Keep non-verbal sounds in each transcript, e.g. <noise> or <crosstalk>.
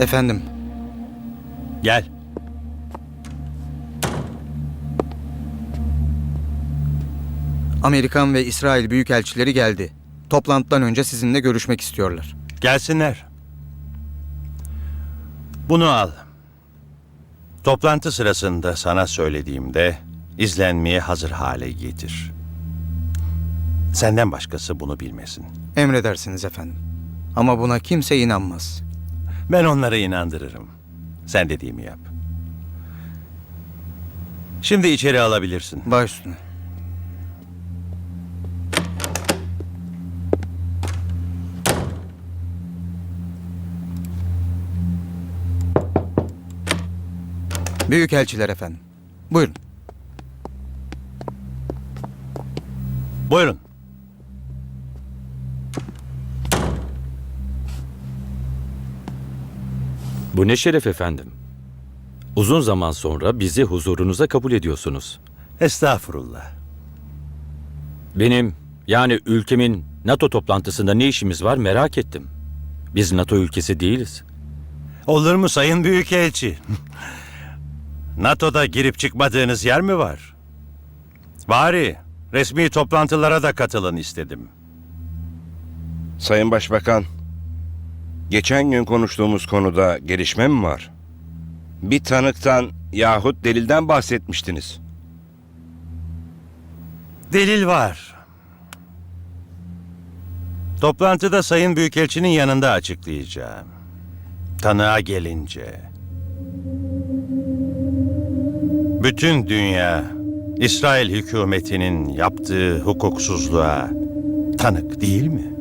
Efendim, Gel. Amerikan ve İsrail büyükelçileri geldi. Toplantıdan önce sizinle görüşmek istiyorlar. Gelsinler. Bunu al. Toplantı sırasında sana söylediğimde izlenmeye hazır hale getir. Senden başkası bunu bilmesin. Emredersiniz efendim. Ama buna kimse inanmaz. Ben onları inandırırım. Sen dediğimi yap. Şimdi içeri alabilirsin. Baş üstüne. Büyükelçiler efendim. Buyurun. Buyurun. Bu ne şeref efendim. Uzun zaman sonra bizi huzurunuza kabul ediyorsunuz. Estağfurullah. Benim yani ülkemin NATO toplantısında ne işimiz var merak ettim. Biz NATO ülkesi değiliz. Olur mu Sayın Büyükelçi? <laughs> NATO'da girip çıkmadığınız yer mi var? Bari resmi toplantılara da katılın istedim. Sayın Başbakan, geçen gün konuştuğumuz konuda gelişme mi var? Bir tanıktan yahut delilden bahsetmiştiniz. Delil var. Toplantıda Sayın Büyükelçinin yanında açıklayacağım. Tanığa gelince. Bütün dünya İsrail hükümetinin yaptığı hukuksuzluğa tanık değil mi?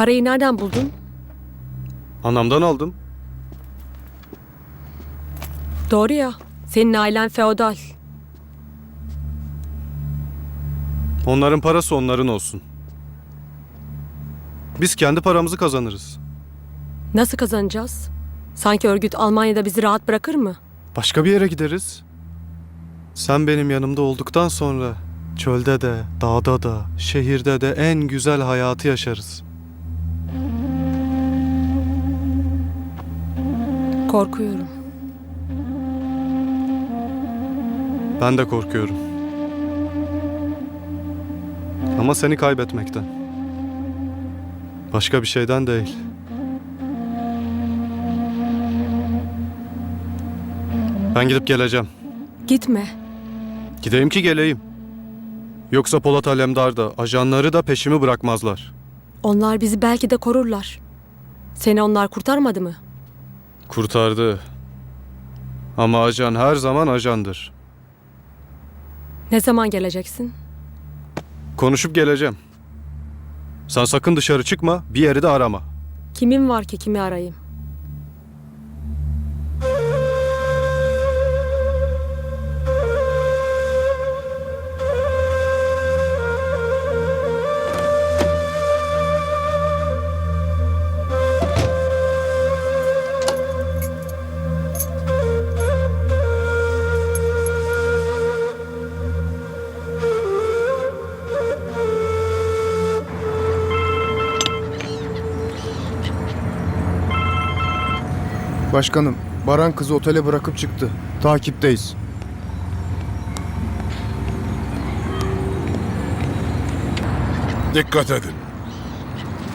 Parayı nereden buldun? Anamdan aldım. Doğru ya. Senin ailen feodal. Onların parası onların olsun. Biz kendi paramızı kazanırız. Nasıl kazanacağız? Sanki örgüt Almanya'da bizi rahat bırakır mı? Başka bir yere gideriz. Sen benim yanımda olduktan sonra çölde de, dağda da, şehirde de en güzel hayatı yaşarız. Korkuyorum. Ben de korkuyorum. Ama seni kaybetmekten. Başka bir şeyden değil. Ben gidip geleceğim. Gitme. Gideyim ki geleyim. Yoksa Polat Alemdar da, ajanları da peşimi bırakmazlar. Onlar bizi belki de korurlar. Seni onlar kurtarmadı mı? Kurtardı. Ama ajan her zaman ajandır. Ne zaman geleceksin? Konuşup geleceğim. Sen sakın dışarı çıkma, bir yeri de arama. Kimin var ki kimi arayayım? Başkanım, Baran kızı otele bırakıp çıktı. Takipteyiz. Dikkat edin.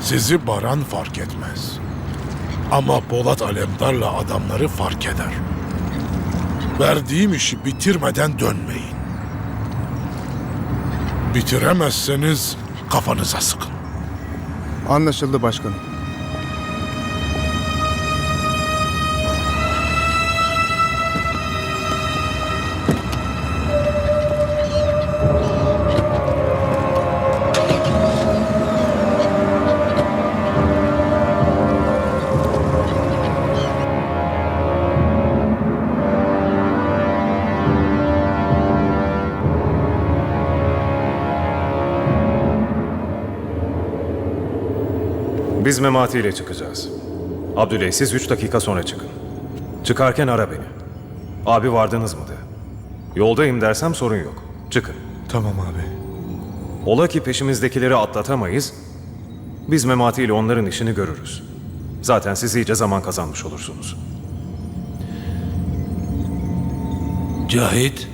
Sizi Baran fark etmez. Ama Polat Alemdar'la adamları fark eder. Verdiğim işi bitirmeden dönmeyin. Bitiremezseniz kafanıza sıkın. Anlaşıldı başkanım. Biz Memati ile çıkacağız. Abdüley siz üç dakika sonra çıkın. Çıkarken ara beni. Abi vardınız mı de. Yoldayım dersem sorun yok. Çıkın. Tamam abi. Ola ki peşimizdekileri atlatamayız. Biz Memati ile onların işini görürüz. Zaten siz iyice zaman kazanmış olursunuz. Cahit,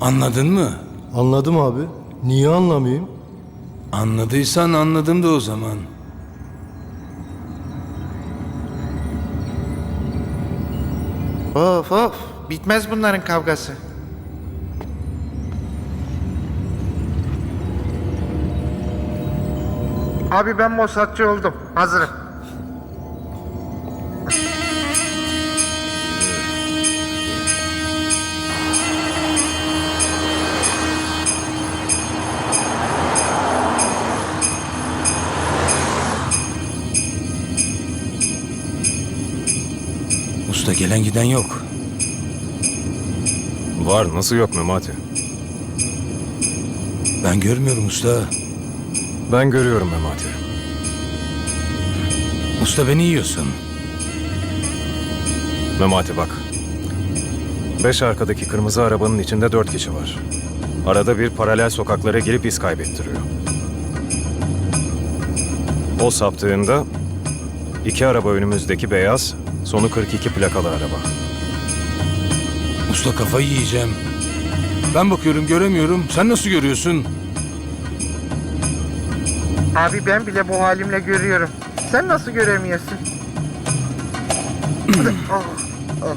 anladın mı? Anladım abi. Niye anlamayayım? Anladıysan anladım da o zaman. Of of. Bitmez bunların kavgası. Abi ben Mossadçı oldum. Hazırım. Usta gelen giden yok. Var nasıl yok Memati? Ben görmüyorum usta. Ben görüyorum Memati. Usta beni yiyorsun. Memati bak. Beş arkadaki kırmızı arabanın içinde dört kişi var. Arada bir paralel sokaklara girip iz kaybettiriyor. O saptığında iki araba önümüzdeki beyaz, sonu 42 plakalı araba. Usta kafayı yiyeceğim. Ben bakıyorum göremiyorum. Sen nasıl görüyorsun? Abi ben bile bu halimle görüyorum. Sen nasıl göremiyorsun? Ah, <clears throat> ah.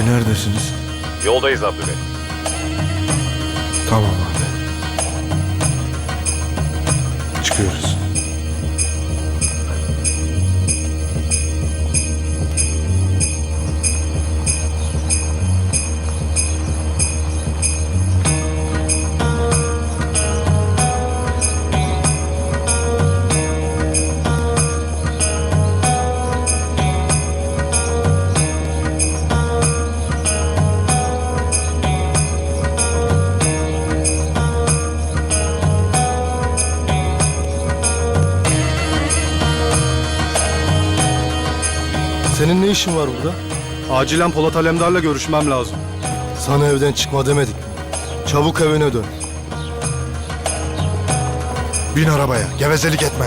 Abi neredesiniz? Yoldayız Abdüley. Tamam abi. Senin ne işin var burada? Acilen Polat Alemdar'la görüşmem lazım. Sana evden çıkma demedik. Çabuk evine dön. Bin arabaya. Gevezelik etme.